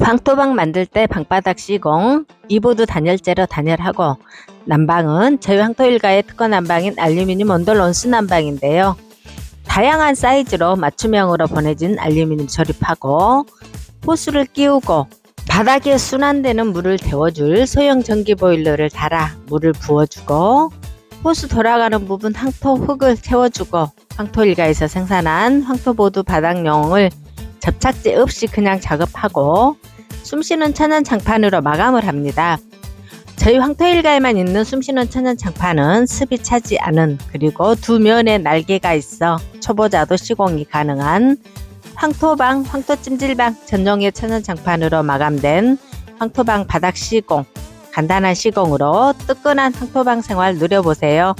황토방 만들 때 방바닥 시공, 이보드 단열재로 단열하고 난방은 저희 황토일가의 특허 난방인 알루미늄 온돌 온수 난방인데요. 다양한 사이즈로 맞춤형으로 보내진 알루미늄 조립하고 호스를 끼우고 바닥에 순환되는 물을 데워줄 소형 전기 보일러를 달아 물을 부어주고 호스 돌아가는 부분 황토 흙을 채워주고 황토일가에서 생산한 황토보드 바닥용을 접착제 없이 그냥 작업하고 숨쉬는 천연 장판으로 마감을 합니다. 저희 황토일가에만 있는 숨쉬는 천연 장판은 습이 차지 않은 그리고 두 면에 날개가 있어 초보자도 시공이 가능한 황토방, 황토찜질방 전용의 천연 장판으로 마감된 황토방 바닥 시공 간단한 시공으로 뜨끈한 황토방 생활 누려보세요.